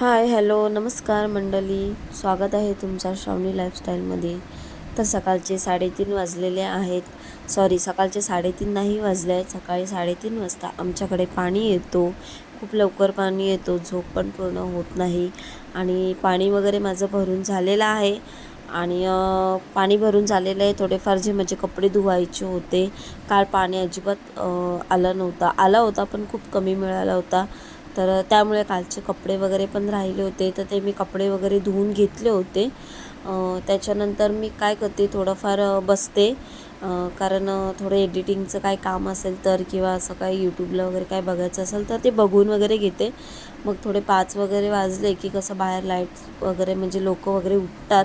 Hi hello नमस्कार मंडळी. स्वागत आहे तुमच्या श्रावणी लाईफस्टाईलमध्ये. तर सकाळचे साडेतीन वाजलेले आहेत. सॉरी सकाळचे साडेतीन नाही वाजले आहेत. सकाळी साडेतीन वाजता आमच्याकडे पाणी येतो. खूप लवकर पाणी येतो. झोप पण पूर्ण होत नाही. आणि पाणी वगैरे माझं भरून झालेलं आहे. आणि पाणी भरून झालेलं आहे. थोडेफार जे माझे कपडे धुवायचे होते काल पाणी अजिबात आलं नव्हतं. आला होता पण खूप कमी मिळाला होता. तर त्यामुळे कालचे कपडे वगैरे पण राहिले होते. तर ते मी कपडे वगैरे धुवून घेतले होते. त्याच्यानंतर मी काय करते थोडंफार बसते. कारण थोडं एडिटिंगचं काय काम असेल तर किंवा असं काही यूट्यूबला वगैरे काय बघायचं असेल तर ते बघून वगैरे घेते. मग थोडे पाच वगैरे वाजले की कसं बाहेर लाईट्स वगैरे म्हणजे लोक वगैरे उठतात.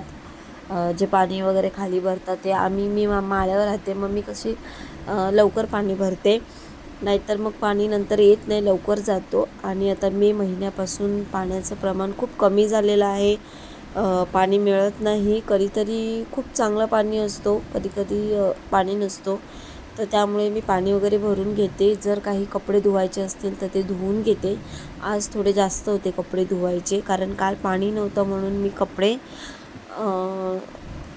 जे पाणी वगैरे खाली भरतात ते. आम्ही मी मा माळ्यावर राहते. मग मी कशी लवकर पाणी भरते. नाहीतर मग पाणी नंतर येत नाही लवकर जातो. आणि आता मे महिन्यापासून पाण्याचं प्रमाण खूप कमी झालेलं आहे. पाणी मिळत नाही. कधीतरी खूप चांगलं पाणी असतो. कधीकधी पाणी नसतो. तर त्यामुळे मी पाणी वगैरे भरून घेते. जर काही कपडे धुवायचे असतील तर ते धुवून घेते. आज थोडे जास्त होते कपडे धुवायचे. कारण काल पाणी नव्हतं म्हणून मी कपडे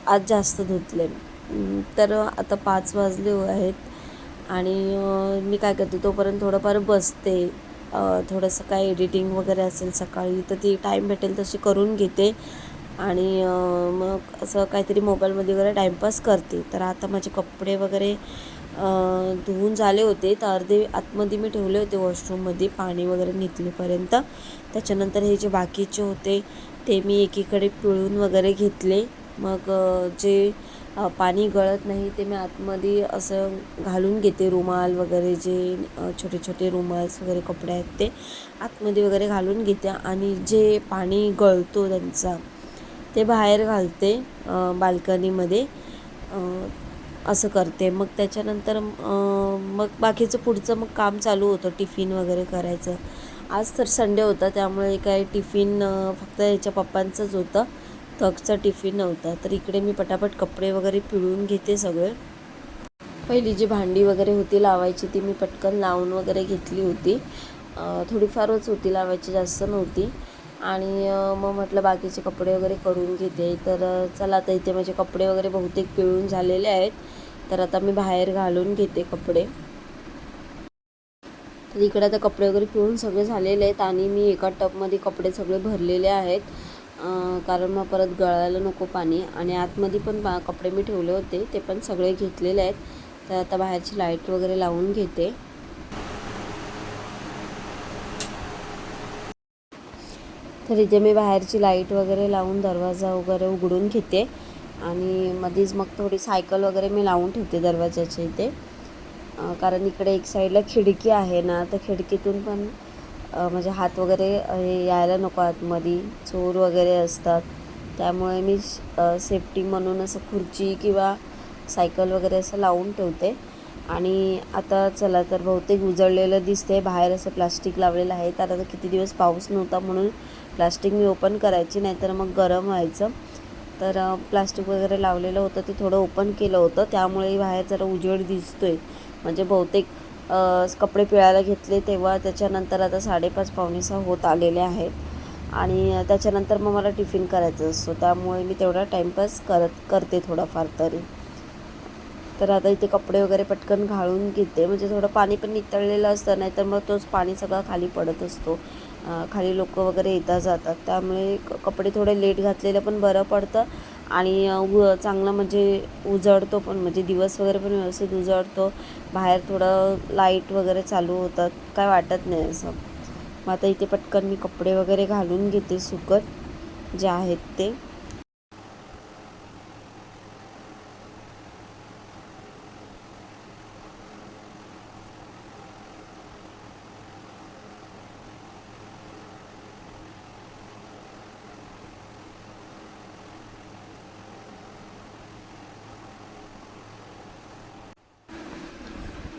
आज जास्त धुतले. तर आता पाच वाजले आहेत. आणि मी काय करते तोपर्यंत थोडंफार बसते. थोडंसं काय एडिटिंग वगैरे असेल सकाळी तर ती टाईम भेटेल तशी करून घेते. आणि मग असं काहीतरी मोबाईलमध्ये वगैरे टाईमपास करते. तर आता माझे कपडे वगैरे धुवून झाले होते तर अर्धे आतमध्ये मी ठेवले होते वॉशरूममध्ये पाणी वगैरे निघलेपर्यंत त्याच्यानंतर हे जे बाकीचे होते ते मी एकीकडे पिळून वगैरे घेतले. मग जे पाणी गळत नाही ते मी आतमध्ये असं घालून घेते. रुमाल वगैरे जे छोटे छोटे रुमाल्स वगैरे कपडे आहेत ते आतमध्ये वगैरे घालून घेते आणि जे पाणी गळतो त्यांचा ते बाहेर घालते बाल्कनीमध्ये असं करते. मग त्याच्यानंतर मग बाकीचं पुढचं मग काम चालू होतं टिफिन वगैरे करायचं. आज तर संडे होता त्यामुळे काय टिफिन फक्त याच्या पप्पांचंच होतं. तगचा टिफिन नव्हता तर इकडे मी पटापट कपडे वगैरे पिळून घेते सगळे. पहिली जी भांडी वगैरे होती लावायची ती मी पटकन लावून वगैरे घेतली होती. थोडीफारच होती लावायची जास्त नव्हती. आणि मग म्हटलं बाकीचे कपडे वगैरे करून घेते. तर चला आता इथे माझे कपडे वगैरे बहुतेक पिळून झालेले आहेत. तर आता मी बाहेर घालून घेते कपडे. तर इकडे आता कपडे वगैरे पिळून सगळे झालेले आहेत आणि मी एका टबमध्ये कपडे सगळे भरलेले आहेत. कारण मग परत गळायला नको पाणी. आणि आतमध्ये पण बा कपडे मी ठेवले होते ते पण सगळे घेतलेले आहेत. तर आता बाहेरची लाइट वगैरे लावून घेते. तर इथे मी बाहेरची लाइट वगैरे लावून दरवाजा वगैरे उघडून घेते. आणि मध्येच मग थोडी सायकल वगैरे मी लावून ठेवते दरवाजाच्या इथे. कारण इकडे एक साईडला खिडकी आहे ना तर खिडकीतून पण म्हणजे हात वगैरे हे यायला नको आतमध्ये. चोर वगैरे असतात. त्यामुळे मी सेफ्टी म्हणून असं खुर्ची किंवा सायकल वगैरे असं लावून ठेवते. आणि आता चला तर बहुतेक उजळलेलं दिसते बाहेर असं प्लास्टिक लावलेलं आहे. तर आता किती दिवस पाऊस नव्हता म्हणून प्लास्टिक मी ओपन करायची नाहीतर मग गरम व्हायचं. तर प्लास्टिक वगैरे लावलेलं होतं. ते थोडं ओपन केलं होतं. त्यामुळे बाहेर जरा उजेड दिसतोय. म्हणजे बहुतेक कपडे पिळायला घेतले तेव्हा त्याच्यानंतर आता साडेपाच पावणेसहा होत आलेले आहेत. आणि त्याच्यानंतर मग मला टिफिन करायचं असतो. त्यामुळे मी तेवढा टाईमपास करत करते थोडाफार तरी. तर आता इथे कपडे वगैरे पटकन घालून घेते. म्हणजे थोडं पाणी पण नितळलेलं असतं नाही तर मग तोच पाणी सगळा खाली पडत असतो. खाली लोक वगैरे येतात जातात. त्यामुळे क- कपडे थोडे लेट घातलेलं पण बरं पडतं. आणि चांगलं म्हणजे उजळतो पण म्हणजे दिवस वगैरे पण व्यवस्थित उजळतो. बाहेर थोडं लाइट वगैरे चालू होतात. काय वाटत नाही असं. मग आता इथे पटकन मी कपडे वगैरे घालून घेते सुकत. जे आहेत ते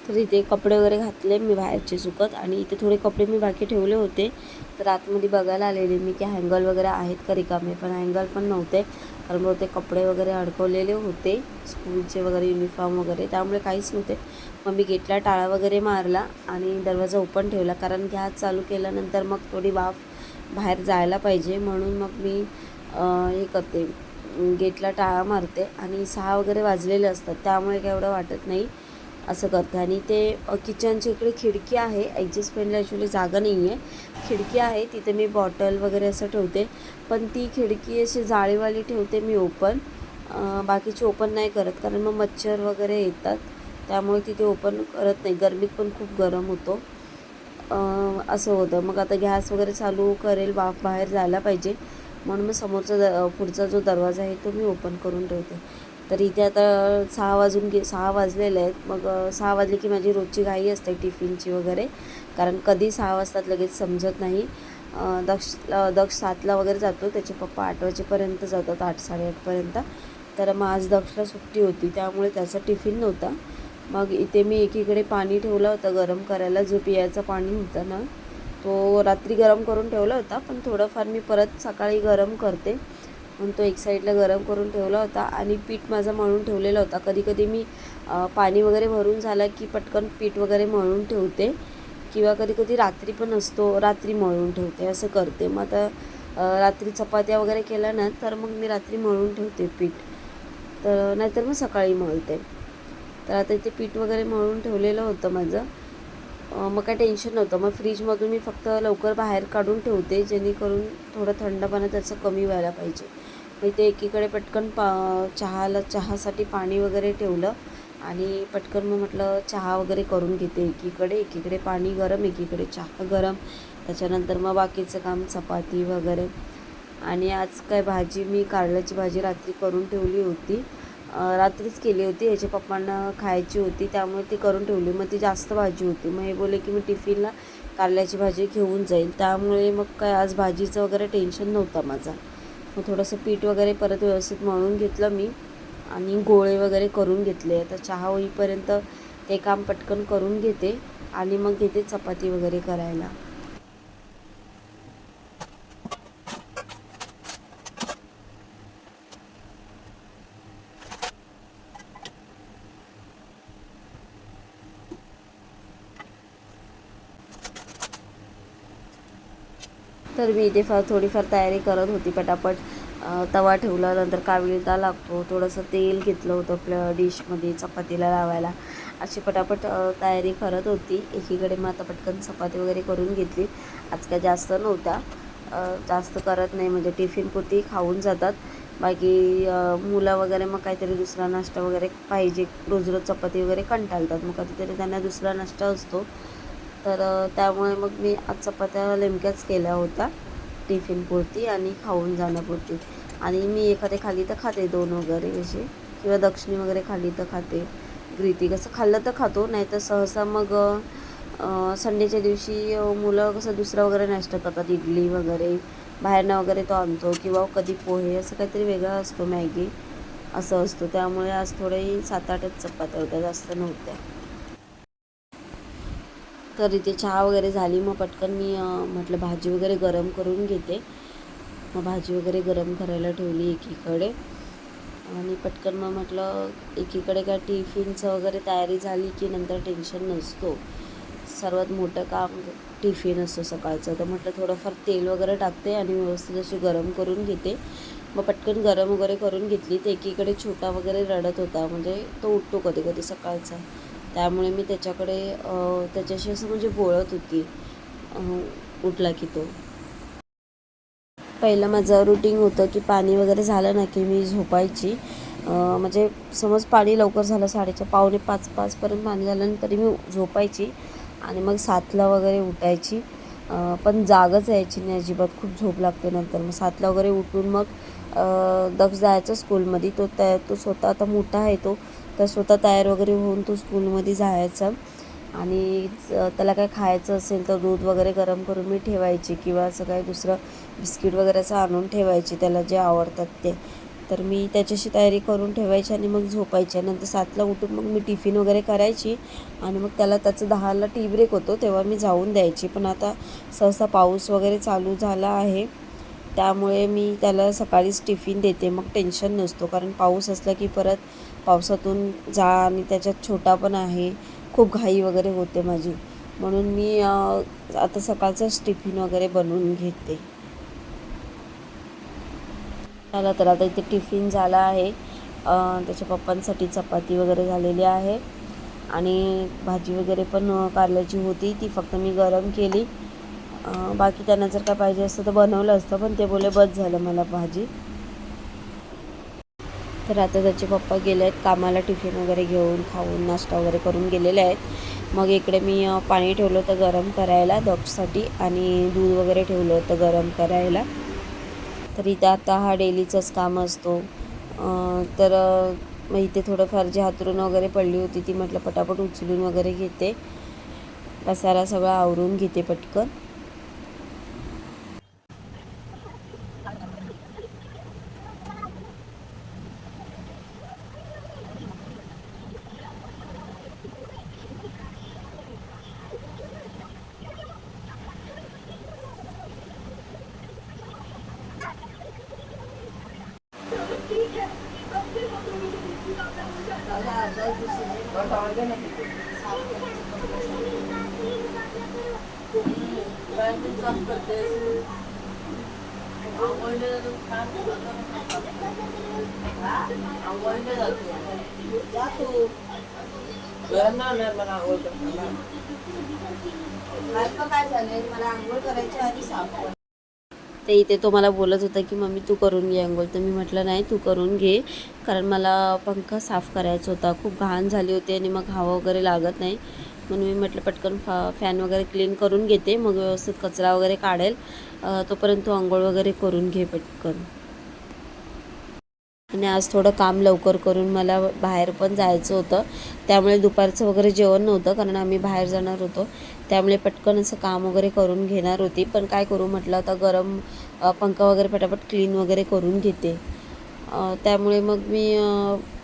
तर इथे कपडे वगैरे घातले मी बाहेरचे सुकत आणि इथे थोडे कपडे मी बाकी ठेवले होते. तर आतमध्ये बघायला आलेले मी की हँगल वगैरे आहेत का रिकामे पण हँगल पण नव्हते. कारण मग ते कपडे वगैरे अडकवलेले होते स्कूलचे वगैरे युनिफॉर्म वगैरे त्यामुळे काहीच नव्हते. मग मी गेटला टाळा वगैरे मारला आणि दरवाजा ओपन ठेवला. कारण गॅस चालू केल्यानंतर मग थोडी वाफ बाहेर जायला पाहिजे. म्हणून मग मी हे करते. गेटला टाळा मारते आणि सहा वगैरे वाजलेले असतात. त्यामुळे काय एवढं वाटत नाही. असं करते आणि ते किचनच्या इकडे खिडकी आहे. ॲडजस्टमेंटला ॲक्च्युली जागा नाही आहे खिडकी आहे. तिथे मी बॉटल वगैरे असं ठेवते. पण ती खिडकी अशी जाळीवाली ठेवते मी ओपन बाकीची ओपन नाही करत. कारण मग मच्छर वगैरे येतात. त्यामुळे तिथे ओपन करत नाही. गरमीत पण खूप गरम होतो. असं होतं. मग आता गॅस वगैरे चालू करेल. बा बाहेर जायला पाहिजे. म्हणून मग समोरचा द पुढचा जो दरवाजा आहे तो मी ओपन करून ठेवते. तर इथे आता सहा वाजून गे सहा वाजलेले आहेत. मग सहा वाजले की माझी रोजची घाई असते टिफिनची वगैरे. कारण कधी सहा वाजतात लगेच समजत नाही. दक्ष दक्ष सातला वगैरे जातो. त्याचे पप्पा आठ वाजेपर्यंत जातात आठ साडेआठपर्यंत. तर मग आज दक्षला सुट्टी होती. त्यामुळे त्याचा टिफिन नव्हता. मग इथे मी एकीकडे पाणी ठेवलं होतं गरम करायला. जो पियाचं पाणी होतं ना तो रात्री गरम करून ठेवला होता. पण थोडंफार मी परत सकाळी गरम करते. म्हणून तो एक साईडला गरम करून ठेवला होता आणि पीठ माझा मळून ठेवलेला होता. कधी कधी मी पाणी वगैरे भरून झालं की पटकन पीठ वगैरे मळून ठेवते किंवा कधी कधी रात्री पण असतो रात्री मळून ठेवते असं करते. मग आता रात्री चपात्या वगैरे केल्या ना तर मग मी रात्री मळून ठेवते पीठ. तर नाहीतर मग सकाळी मळते. तर आता इथे पीठ वगैरे मळून ठेवलेलं होतं माझं. मग काय टेन्शन नव्हतं. मग फ्रीजमधून मी फक्त लवकर बाहेर काढून ठेवते जेणेकरून थोडं थंडपणा त्याचं कमी व्हायला पाहिजे. मी ते एकीकडे पटकन पा चहाला चहासाठी पाणी वगैरे ठेवलं आणि पटकन मग म्हटलं चहा वगैरे करून घेते एकीकडे एकीकडे पाणी गरम एकीकडे चहा गरम. त्याच्यानंतर मग बाकीचं काम चपाती वगैरे. आणि आज काय भाजी मी कारल्याची भाजी रात्री करून ठेवली होती. रात्रीच केली होती. ह्याच्या पप्पांना खायची होती. त्यामुळे ती करून ठेवली. मग ती जास्त भाजी होती. मग हे बोलले की मी टिफिनला कारल्याची भाजी घेऊन जाईल. त्यामुळे मग काय आज भाजीचं वगैरे टेन्शन नव्हतं माझा. मग थोडंसं पीठ वगैरे परत व्यवस्थित मळून घेतलं मी आणि गोळे वगैरे करून घेतले. आता चहा होईपर्यंत ते काम पटकन करून घेते आणि मग घेते चपाती वगैरे करायला. तर मी इथे फार थोडीफार तयारी करत होती पटापट. तवा ठेवला नंतर काविळता लागतो. थोडंसं तेल घेतलं होतं आपल्या डिशमध्ये चपातीला लावायला. अशी पटापट तयारी करत होती. एकीकडे मग आता पटकन चपाती वगैरे करून घेतली. आज काय जास्त नव्हत्या जास्त करत नाही. म्हणजे टिफिनपुरती खाऊन जातात. बाकी मुलं वगैरे मग काहीतरी दुसरा नाश्ता वगैरे पाहिजे. रोज रोज चपाती वगैरे कंटाळतात. मग कधीतरी त्यांना दुसरा नाश्ता असतो. तर त्यामुळे मग मी आज चपात्या नेमक्याच केल्या होत्या टिफिनपुरती आणि खाऊन जाण्यापुरती. आणि मी एखादे खाली तर खाते दोन वगैरे असे. किंवा दक्षिणी वगैरे खाली तर खाते. ग्रीती कसं खाल्लं तर खातो नाही तर सहसा मग संडेच्या दिवशी मुलं कसं दुसरा वगैरे नाश्ता करतात इडली वगैरे. बाहेरनं वगैरे तो आणतो किंवा कधी पोहे असं काहीतरी वेगळा असतो मॅगी असं असतो. त्यामुळे आज थोडे सात आठच चपात्या होत्या जास्त नव्हत्या. तर इथे चहा वगैरे झाली. मग पटकन मी म्हटलं भाजी वगैरे गरम करून घेते. मग भाजी वगैरे गरम करायला ठेवली एकीकडे. आणि पटकन मग म्हटलं एकीकडे काय टिफिनचं वगैरे तयारी झाली की नंतर टेन्शन नसतो. सर्वात मोठं काम टिफिन असतो सकाळचं. तर म्हटलं थोडंफार तेल वगैरे टाकते आणि व्यवस्थित अशी गरम करून घेते. मग पटकन गरम वगैरे करून घेतली. तर एकीकडे छोटा वगैरे रडत होता. म्हणजे तो उठतो कधी कधी सकाळचा. त्यामुळे मी त्याच्याकडे त्याच्याशी असं म्हणजे बोलत होती उठला की तो. पहिलं माझं रुटीन होतं की पाणी वगैरे झालं ना की मी झोपायची. म्हणजे समज पाणी लवकर झालं साडेच्या पावणे पाच पाचपर्यंत पाणी झालं तरी मी झोपायची आणि मग सातला वगैरे उठायची. पण जागच यायची नाही अजिबात खूप झोप लागते नंतर. मग सातला वगैरे उठून मग दक्ष जायचं स्कूलमध्ये तो त्या तो स्वतः आता मोठा आहे तो तर स्वतः तयार वगैरे होऊन तो स्कूलमध्ये जायचा. आणि त्याला काय खायचं असेल तर दूध वगैरे गरम करून मी ठेवायची किंवा असं काही दुसरं बिस्किट वगैरे असं आणून ठेवायची त्याला जे आवडतात ते. तर मी त्याच्याशी तयारी करून ठेवायची आणि मग झोपायची. नंतर सातला उठून मग मी टिफिन वगैरे करायची आणि मग त्याला त्याचं दहाला टी ब्रेक होतो तेव्हा मी जाऊन द्यायची. पण आता सहसा पाऊस वगैरे चालू झाला आहे. त्यामुळे मी त्याला सकाळीच टिफिन देते. मग टेन्शन नसतो. कारण पाऊस असला की परत पावसातून जा आणि त्याच्यात छोटा पण आहे. खूप घाई वगैरे होते माझी. म्हणून मी आता सकाळचंच टिफिन वगैरे बनवून घेते. झाला तर आता इथे टिफिन झाला आहे. त्याच्या पप्पांसाठी चपाती वगैरे झालेली आहे. आणि भाजी वगैरे पण कारल्याची होती. ती फक्त मी गरम केली. बाकी त्यांना जर काय पाहिजे असतं तर बनवलं असतं पण ते बोले बस झालं मला भाजी. तर आता त्याचे पप्पा गेले आहेत कामाला टिफिन वगैरे घेऊन खाऊन नाश्ता वगैरे करून गेलेले आहेत. मग इकडे मी पाणी ठेवलं होतं गरम करायला दक्षसाठी आणि दूध वगैरे ठेवलं होतं गरम करायला. तर इथे आता हा डेलीचाच काम असतो. तर मग इथे थोडंफार जी हातरून वगैरे पडली होती ती म्हटलं पटापट उचलून वगैरे घेते. पसारा सगळा आवरून घेते पटकन. ते इथे तो मला बोलत होता की मम्मी तू करून घे अंघोळ. तर मी म्हटलं नाही तू करून घे कारण मला पंखा साफ करायचा होता. खूप घाण झाली होती आणि मग हवा वगैरे लागत नाही. म्हणून मी म्हटलं पटकन फा फॅन वगैरे क्लीन करून घेते मग व्यवस्थित कचरा वगैरे काढेल. तोपर्यंत तू आंघोळ वगैरे करून घे पटकन. आणि आज थोडं काम लवकर करून मला बाहेर पण जायचं होतं. त्यामुळे दुपारचं वगैरे जेवण नव्हतं कारण आम्ही बाहेर जाणार होतो. त्यामुळे पटकन असं काम वगैरे करून घेणार होती. पण काय करू म्हटलं आता गरम पंखा वगैरे पटापट क्लीन वगैरे करून घेते. त्यामुळे मग मी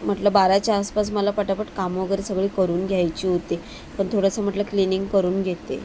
म्हटलं बाराच्या आसपास मला पटापट कामं वगैरे सगळी करून घ्यायची होती. पण थोडंसं म्हटलं क्लिनिंग करून घेते.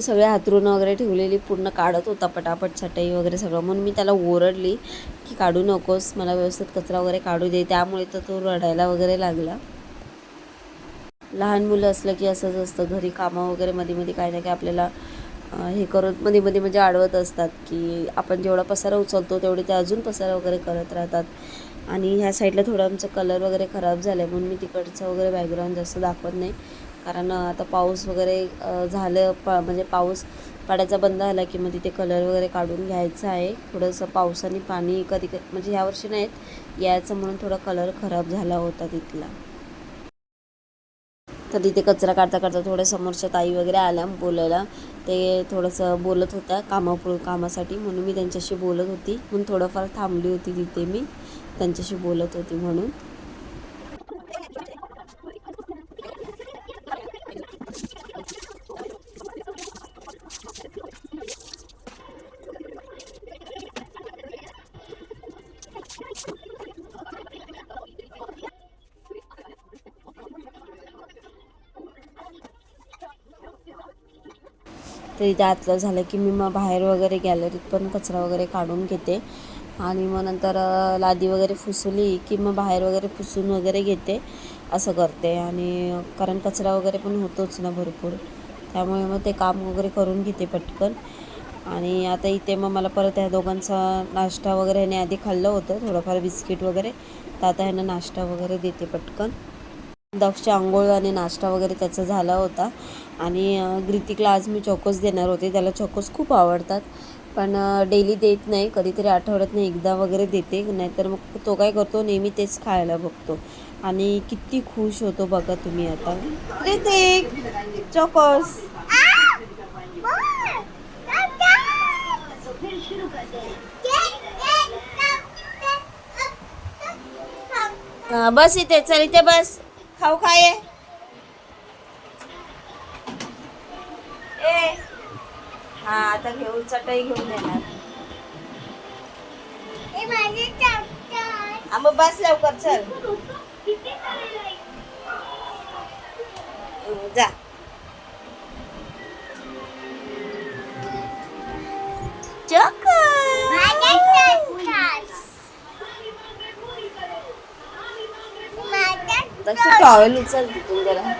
तो सगळे हातरून वगैरे ठेवलेली पूर्ण काढत होता पटापट चटई वगैरे सगळं. म्हणून मी त्याला ओरडली की काढू नकोस मला व्यवस्थित कचरा वगैरे काढू दे. त्यामुळे तर तो रडायला वगैरे लागला. लहान मुलं असलं की असंच असतं. घरी कामं वगैरे मध्ये मध्ये काही ना काही आपल्याला हे करत मध्ये मध्ये म्हणजे अडवत असतात की आपण जेवढा पसारा उचलतो तेवढे ते अजून पसारा वगैरे करत राहतात. आणि ह्या साईडला थोडं आमचं कलर वगैरे खराब झालं आहे म्हणून मी तिकडचं वगैरे बॅकग्राऊंड जास्त दाखवत नाही. कारण आता पाऊस वगैरे झालं पा म्हणजे पाऊस पडायचा बंद झाला की मग तिथे कलर वगैरे काढून घ्यायचं आहे. थोडंसं पावसाने पाणी कधी म्हणजे ह्यावर्षी नाहीत यायचं म्हणून थोडा कलर खराब झाला होता तिथला. तर तिथे कचरा काढता काढता थोड्या समोरच्या ताई वगैरे आल्या बोलायला. ते थोडंसं बोलत होत्या कामापु कामासाठी म्हणून मी त्यांच्याशी बोलत होती. म्हणून थोडंफार थांबली होती तिथे मी त्यांच्याशी बोलत होती म्हणून. तर इथे आतलं झालं की मी मग बाहेर वगैरे गॅलरीत पण कचरा वगैरे काढून घेते. आणि मग नंतर लादी वगैरे फुसली की मग बाहेर वगैरे फुसून वगैरे घेते. असं करते. आणि कारण कचरा वगैरे पण होतोच ना भरपूर. त्यामुळे मग ते काम वगैरे करून घेते पटकन. आणि आता इथे मग मला परत ह्या दोघांचा नाश्ता वगैरे ह्याने आधी खाल्लं होतं. थोडंफार बिस्किट वगैरे. तर आता ह्यांना नाश्ता वगैरे देते पटकन. दक्षच्या आंघोळ आणि नाश्ता वगैरे त्याचा झाला होता. आणि ग्रितिकला आज मी चोकोस देणार होते. त्याला चोकोस खूप आवडतात. पण डेली देत नाही. कधीतरी आठवड्यात नाही एकदा वगैरे देते. नाहीतर मग तो काय करतो नेहमी तेच खायला बघतो. आणि किती खुश होतो बघा तुम्ही आता. ग्रितिक चोकोस. बस इथे चल इथे बस. खाऊ खाय ए हा आता घेऊन चटई घेऊन देणार हा मग बस लवकर चल हं, जा दक्ष टॉवेल उचल तिथून.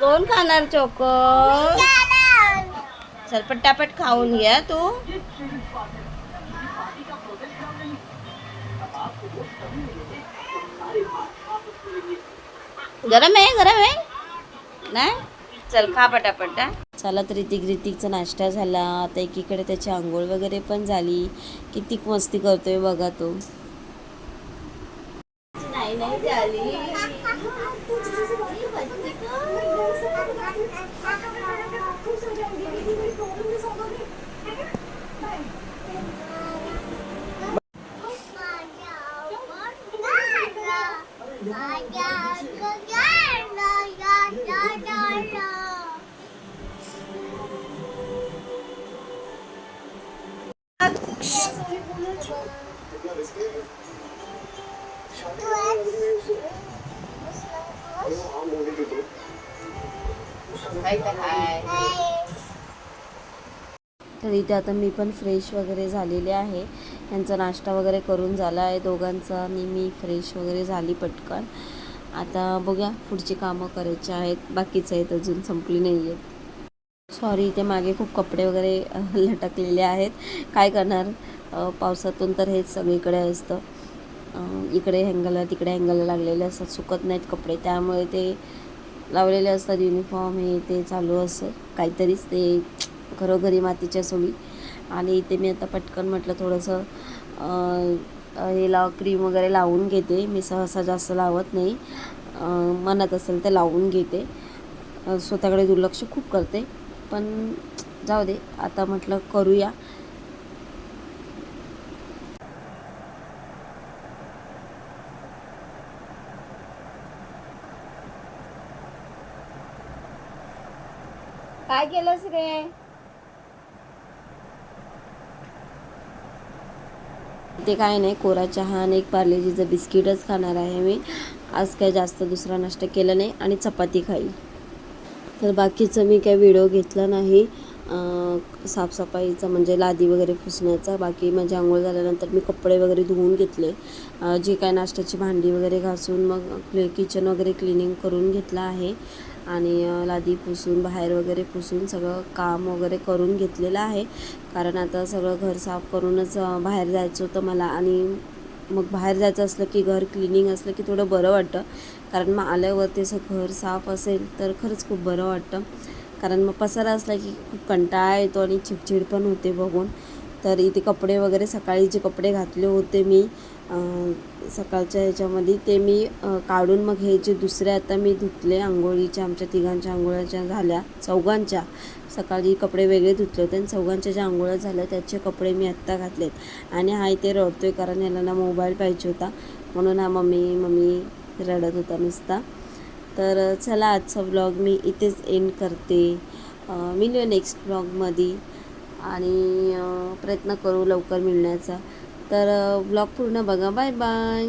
कोण खाणार चोको चल पटापट खाऊन घ्या तू. गरम आहे गरम आहे. नाही? चल खा पटापट. चला तर ऋतिक ऋतिकचा नाश्ता झाला. आता एकीकडे त्याची आंघोळ वगैरे पण झाली. किती मस्ती करतोय बघा तो. नाही नाही झाली. तर इथे आता मी पण फ्रेश वगैरे झालेले आहे. यांचा नाश्ता वगैरे करून झाला आहे दोघांचा. आणि मी फ्रेश वगैरे झाली पटकन. आता बघूया पुढची कामं करायची आहेत. बाकीचं आहेत अजून संपली नाही आहेत सॉरी इथे मागे खूप कपडे वगैरे लटकलेले आहेत. काय करणार? पावसातून तर हेच सगळीकडे असतं. इकडे हँगलला तिकडे हँगलला लागलेले असतात. सुकत नाहीत कपडे. त्यामुळे ते लावलेले असतात युनिफॉर्म हे ते चालू असं. काहीतरीच ते घरोघरी मातीच्या सोयी. आणि इथे मी आता पटकन म्हटलं थोडंसं हे लाव क्रीम वगैरे लावून घेते. मी सहसा जास्त लावत नाही. मनात असेल तर लावून घेते. स्वतःकडे दुर्लक्ष खूप करते. पण जाऊ दे आता म्हटलं करूया. काय केलंस रे? ते काय नाही कोरा चहा आणि एक पार्लेजीचं बिस्किटच खाणार आहे मी. आज काय जास्त दुसरा नाश्ता केला नाही आणि चपाती खाईल. तर बाकीचं मी काय व्हिडिओ घेतला नाही. साफसफाईचा म्हणजे लादी वगैरे पुसण्याचा. बाकी माझी आंघोळ झाल्यानंतर मी कपडे वगैरे धुवून घेतले. जे काय नाश्त्याची भांडी वगैरे घासून मग किचन वगैरे क्लिनिंग करून घेतलं आहे. आणि लादी पुसून बाहेर वगैरे पुसून सगळं काम वगैरे करून घेतलेलं आहे. कारण आता सगळं घर साफ करूनच बाहेर जायचं होतं मला आणि मग बाहेर जायचं असलं की घर क्लिनिंग असलं की थोडं बरं वाटतं. कारण मग आल्यावरती असं घर साफ असेल तर खरंच खूप बरं वाटतं. कारण मग पसारा असला की खूप कंटाळा येतो आणि चिडचिड पण होते बघून. तर इथे कपडे वगैरे सकाळी जे कपडे घातले होते मी सकाळच्या ह्याच्यामध्ये ते मी काढून मग हे जे दुसरे आता मी धुतले आंघोळीच्या आमच्या तिघांच्या आंघोळ्याच्या झाल्या चौघांच्या सकाळी कपडे वेगळे धुतले होते आणि चौघांच्या ज्या आंघोळ्या झाल्या त्याचे कपडे मी आत्ता घातलेत. आणि हा इथे रडतो आहे कारण याला ना मोबाईल पाहिजे होता. म्हणून हा मम्मी मम्मी रडत होता नुसता. तर चला आजचा ब्लॉग मी इथेच एंड करते. अं, मिळूया नेक्स्ट ब्लॉगमध्ये आणि प्रयत्न करू लवकर मिळण्याचा. तर ब्लॉग पूर्ण बघा. Bye bye.